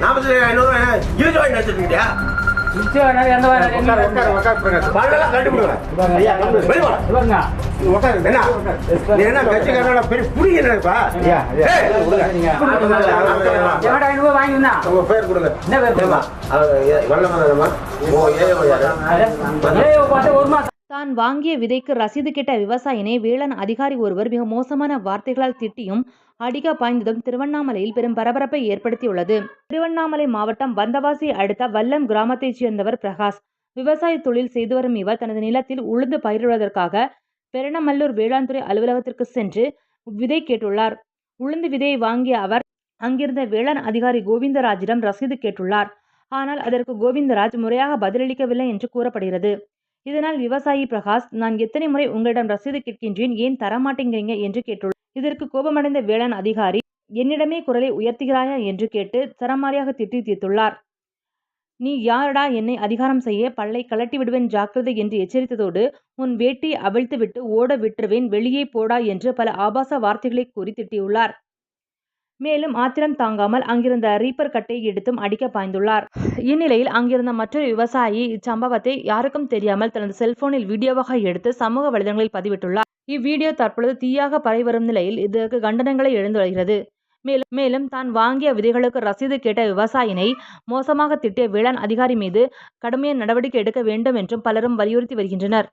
நாற்பத்தி ஐநூறுவா இருபது ரூபாய் வச்சிருக்கீங்க நிச்சயம் எந்த வாரம் உட்காரு உட்காரு உட்காரு பல்லெல்லாம் கட்டி விடுவேன் ஐயா வெளிய வாடா. இவருங்க உட்காரு என்ன கட்சிக்காரனோட பெரிய வாங்கினா உங்க பேர் கொடுங்க. என்ன பேர் ஒரு மாசம் தான் வாங்கிய விதைக்கு ரசீது கேட்ட விவசாயினை வேளாண் அதிகாரி ஒருவர் மிக மோசமான வார்த்தைகளால் திட்டியும் அடிக்க பாய்ந்ததும் திருவண்ணாமலையில் பெரும் பரபரப்பை ஏற்படுத்தியுள்ளது. திருவண்ணாமலை மாவட்டம் வந்தவாசி அடுத்த வல்லம் கிராமத்தைச் சேர்ந்தவர் பிரகாஷ். விவசாய தொழில் செய்து வரும் இவர் தனது நிலத்தில் உளுந்து பயிரிடுவதற்காக பெரணமல்லூர் வேளாண் துறை அலுவலகத்திற்கு சென்று விதை கேட்டுள்ளார். உளுந்து விதையை வாங்கிய அவர் அங்கிருந்த வேளாண் அதிகாரி கோவிந்தராஜிடம் ரசீது கேட்டுள்ளார். ஆனால் அதற்கு கோவிந்தராஜ் முறையாக பதிலளிக்கவில்லை என்று கூறப்படுகிறது. இதனால் விவசாயி பிரகாஷ் நான் எத்தனை முறை உங்களிடம் ரசீது கேட்கின்றேன் ஏன் தரமாட்டேங்கிறீங்க என்று கேட்டுள்ளார். இதற்கு கோபமடைந்த வேளாண் அதிகாரி என்னிடமே குரலை உயர்த்துகிறாயா என்று கேட்டு சரமாரியாக திட்டி தீர்த்துள்ளார். நீ யாரடா என்னை அதிகாரம் செய்ய பல்லை கலட்டி விடுவேன் ஜாக்கிரதை என்று எச்சரித்ததோடு உன் வேட்டி அவிழ்த்துவிட்டு ஓட விட்டுருவேன் வெளியே போடா என்று பல ஆபாச வார்த்தைகளை கூறி திட்டியுள்ளார். மேலும் ஆத்திரம் தாங்காமல் அங்கிருந்த ரீப்பர் கட்டை எடுத்தும் அடிக்க பாய்ந்துள்ளார். இந்நிலையில் அங்கிருந்த மற்றொரு விவசாயி இச்சம்பவத்தை யாருக்கும் தெரியாமல் தனது செல்போனில் வீடியோவாக எடுத்து சமூக வலைதளங்களில் பதிவிட்டுள்ளார். இவ்வீடியோ தற்பொழுது தீயாக பரவி வரும் நிலையில் இதற்கு கண்டனங்களை எழுந்து வருகிறது. மேலும் மேலும் தான் வாங்கிய விதைகளுக்கு ரசீது கேட்ட விவசாயினை மோசமாக திட்டிய வேளாண் அதிகாரி மீது கடுமையான நடவடிக்கை எடுக்க வேண்டும் என்றும் பலரும் வலியுறுத்தி வருகின்றனர்.